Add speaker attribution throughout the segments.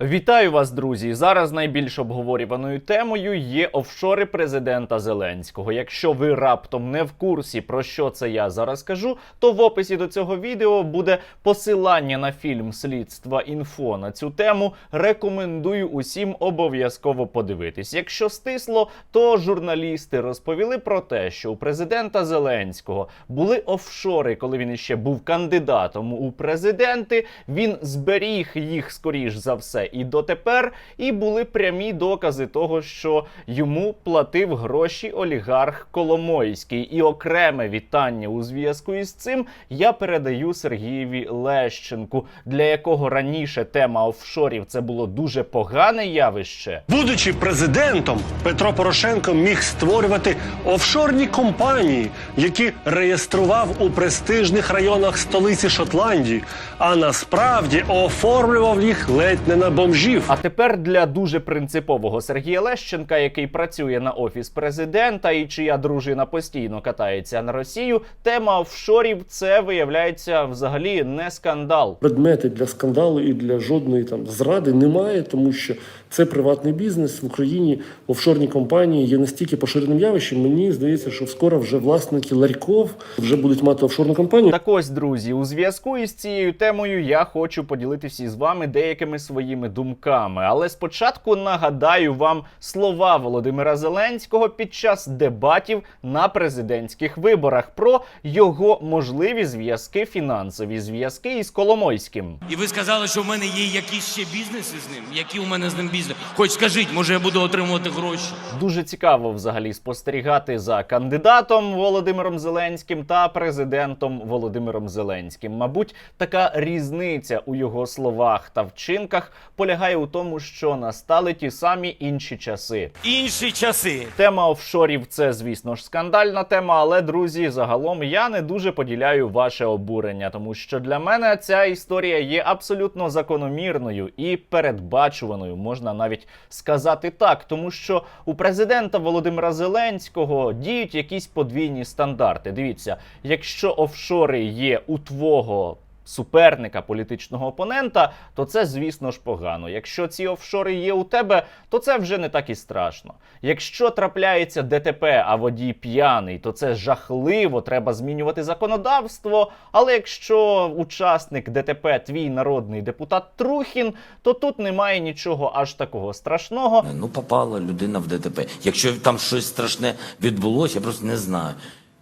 Speaker 1: Вітаю вас, друзі! Зараз найбільш обговорюваною темою є офшори президента Зеленського. Якщо ви раптом не в курсі про що це я зараз кажу, то в описі до цього відео буде посилання на фільм Слідства інфо на цю тему. Рекомендую усім обов'язково подивитись. Якщо стисло, то журналісти розповіли про те, що у президента Зеленського були офшори, коли він іще був кандидатом у президенти. Він зберіг їх скоріш за все і дотепер. І були прямі докази того, що йому платив гроші олігарх Коломойський. І окреме вітання у зв'язку із цим я передаю Сергієві Лещенку, для якого раніше тема офшорів це було дуже погане явище.
Speaker 2: Будучи президентом, Петро Порошенко міг створювати офшорні компанії, які реєстрував у престижних районах столиці Шотландії, а насправді оформлював їх ледь не на бомжів.
Speaker 1: А тепер для дуже принципового Сергія Лещенка, який працює на офіс президента і чия дружина постійно катається на Росію, тема офшорів це виявляється взагалі не скандал.
Speaker 3: предмети для скандалу і для жодної там зради немає, тому що це приватний бізнес в Україні. Офшорні компанії є настільки поширеним явищем. Мені здається, що скоро вже власники ларьков вже будуть мати офшорну компанію.
Speaker 1: Так ось, друзі, у зв'язку із цією темою я хочу поділитися із вами деякими своїми думками. Але спочатку нагадаю вам слова Володимира Зеленського під час дебатів на президентських виборах про його можливі зв'язки, фінансові зв'язки із Коломойським.
Speaker 4: І ви сказали, що в мене є якісь ще бізнеси з ним. Які у мене з ним бізнес? Хоч скажіть, може я буду отримувати гроші?
Speaker 1: Дуже цікаво взагалі спостерігати за кандидатом Володимиром Зеленським та президентом Володимиром Зеленським. Мабуть, така різниця у його словах та вчинках полягає у тому, що настали ті самі інші часи.
Speaker 4: Інші часи.
Speaker 1: Тема офшорів це, звісно ж, скандальна тема, але друзі, загалом я не дуже поділяю ваше обурення, тому що для мене ця історія є абсолютно закономірною і передбачуваною, можна навіть сказати так, тому що у президента Володимира Зеленського діють якісь подвійні стандарти. Дивіться, якщо офшори є у твого суперника, політичного опонента, то це, звісно ж, погано. Якщо ці офшори є у тебе, то це вже не так і страшно. Якщо трапляється ДТП, а водій п'яний, то це жахливо, треба змінювати законодавство. Але якщо учасник ДТП твій народний депутат Трухін, то тут немає нічого аж такого страшного.
Speaker 5: Ну, попала людина в ДТП. Якщо там щось страшне відбулося, я просто не знаю.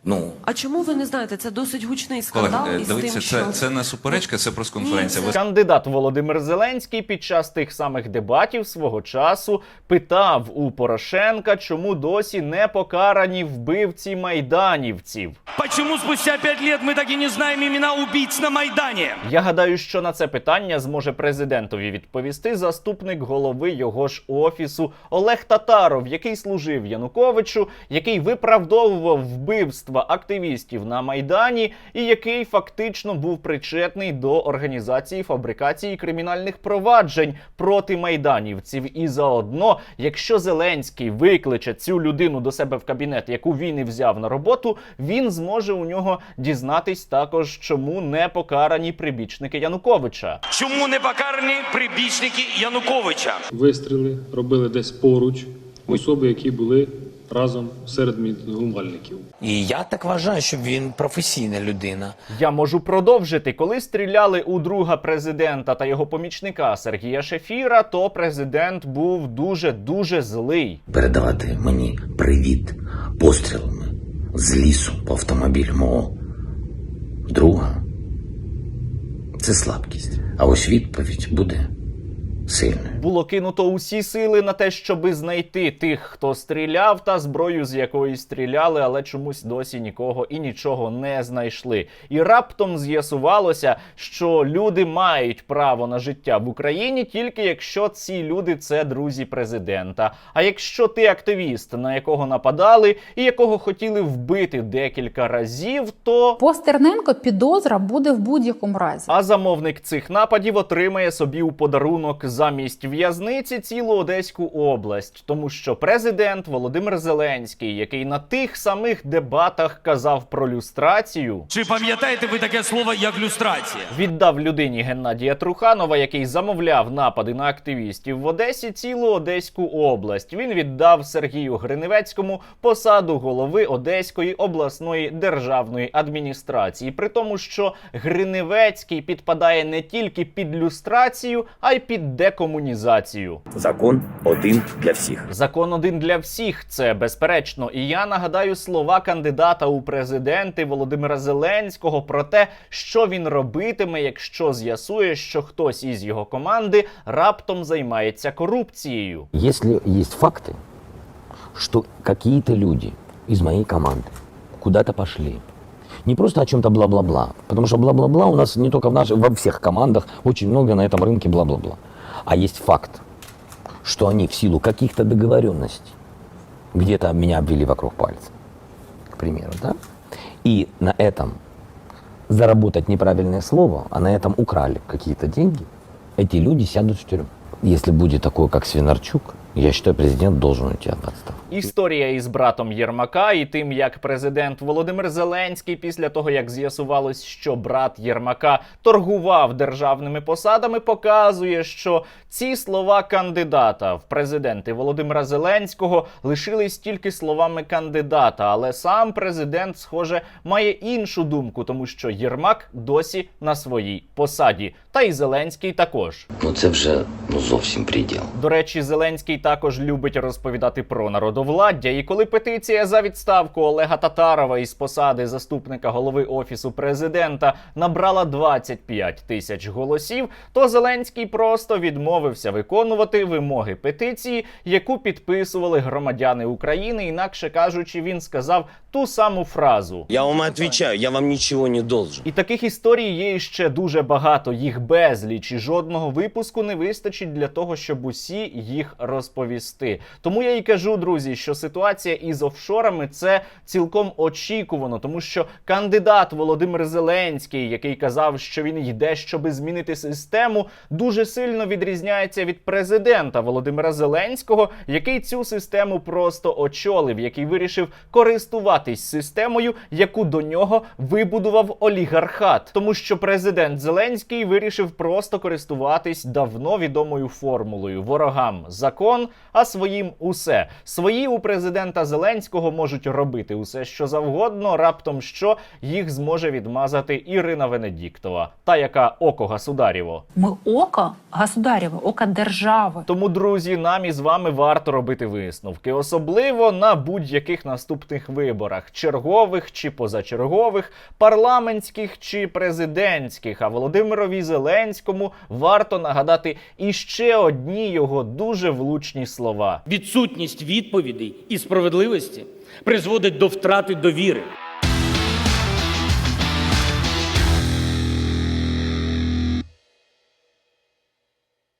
Speaker 5: Ну,
Speaker 6: А чому ви не знаєте? Це досить гучний скандал
Speaker 7: Колег,
Speaker 6: із
Speaker 7: дивіться,
Speaker 6: тим,
Speaker 7: це,
Speaker 6: що
Speaker 7: це не суперечка, це прес-конференція. Ви
Speaker 1: Кандидат Володимир Зеленський під час тих самих дебатів свого часу питав у Порошенка, чому досі не покарані вбивці майданівців.
Speaker 4: Почему спустя пять лет мы так и не знаем имена убийц на Майдане?
Speaker 1: Я гадаю, що на це питання зможе президентові відповісти заступник голови його ж офісу Олег Татаров, який служив Януковичу, який виправдовував вбивства активістів на майдані, і який фактично був причетний до організації фабрикації кримінальних проваджень проти майданівців. І заодно, якщо Зеленський викличе цю людину до себе в кабінет, яку він і взяв на роботу, він зможе у нього дізнатись також, чому не покарані прибічники Януковича.
Speaker 4: Чому не покарані прибічники Януковича?
Speaker 8: Вистріли робили десь поруч особи, які були разом серед мітингувальників.
Speaker 5: і я так вважаю, що він професійна людина.
Speaker 1: Я можу продовжити. Коли стріляли у друга президента та його помічника Сергія Шефіра, то президент був дуже дуже злий.
Speaker 5: Передавати мені привіт пострілами з лісу по автомобілю мого друга. Це слабкість. А ось відповідь буде сильною.
Speaker 1: Було кинуто усі сили на те, щоби знайти тих, хто стріляв, та зброю, з якої стріляли, але чомусь досі нікого і нічого не знайшли. І раптом з'ясувалося, що люди мають право на життя в Україні тільки якщо ці люди це друзі президента. А якщо ти активіст, на якого нападали, і якого хотіли вбити декілька разів, то
Speaker 9: По Стерненко підозра буде в будь-якому разі.
Speaker 1: а замовник цих нападів отримає собі у подарунок замість в'язниці цілу Одеську область, тому що президент Володимир Зеленський, який на тих самих дебатах казав про люстрацію,
Speaker 4: Чи пам'ятаєте ви таке слово як люстрація?
Speaker 1: віддав людині Геннадія Труханова, який замовляв напади на активістів в Одесі, цілу Одеську область. Він віддав Сергію Гриневецькому посаду голови Одеської обласної державної адміністрації, при тому, що Гриневецький підпадає не тільки під люстрацію, а й під декомунізацію.
Speaker 9: Закон один для всіх.
Speaker 1: Закон один для всіх, це безперечно. І я нагадаю слова кандидата у президенти Володимира Зеленського про те, що він робитиме, якщо з'ясує, що хтось із його команди раптом займається корупцією.
Speaker 9: Если есть факты, что какие-то люди из моей команды куда-то пошли, не просто о чем-то бла-бла-бла, потому что бла-бла-бла у нас не только в наших, во всех командах очень много на этом рынке бла-бла-бла, А есть факт, что они в силу каких-то договоренностей где-то меня обвели вокруг пальца, к примеру, да, и на этом заработать неправильное слово, а на этом украли какие-то деньги, эти люди сядут в тюрьму. Если будет такое, как Свинарчук, я считаю, президент должен уйти в отставку.
Speaker 1: Історія із братом Єрмака і тим, як президент Володимир Зеленський, після того як з'ясувалось, що брат Єрмака торгував державними посадами, показує, що ці слова кандидата в президенти Володимира Зеленського лишились тільки словами кандидата, але сам президент, схоже, має іншу думку, тому що Єрмак досі на своїй посаді, та й Зеленський також.
Speaker 9: Ну це вже ну зовсім приділ.
Speaker 1: До речі, Зеленський також любить розповідати про народовладдя. І коли петиція за відставку Олега Татарова із посади заступника голови офісу президента набрала 25 тисяч голосів, то Зеленський просто відмовився виконувати вимоги петиції, яку підписували громадяни України. Інакше кажучи, він сказав ту саму фразу.
Speaker 10: Я вам отвечаю, я вам ничего не должен.
Speaker 1: І таких історій є ще дуже багато, їх безліч, і жодного випуску не вистачить для того, щоб усі їх розповісти. Тому я і кажу, друзі, що ситуація із офшорами це цілком очікувано, тому що кандидат Володимир Зеленський, який казав, що він йде, щоби змінити систему, дуже сильно відрізняється від президента Володимира Зеленського, який цю систему просто очолив, який вирішив користуватись системою, яку до нього вибудував олігархат, тому що президент Зеленський вирішив просто користуватись давно відомою формулою: ворогам закон, а своїм усе. Свої у президента Зеленського можуть робити усе, що завгодно, раптом що їх зможе відмазати Ірина Венедіктова, та яка око государєво.
Speaker 11: Ми око государєве, око держави.
Speaker 1: Тому, друзі, нам із вами варто робити висновки, особливо на будь-яких наступних виборах, чергових чи позачергових, парламентських чи президентських. А Володимирові Зеленському варто нагадати іще одні його дуже влучні слова.
Speaker 4: Відсутність відповідей і справедливості призводить до втрати довіри.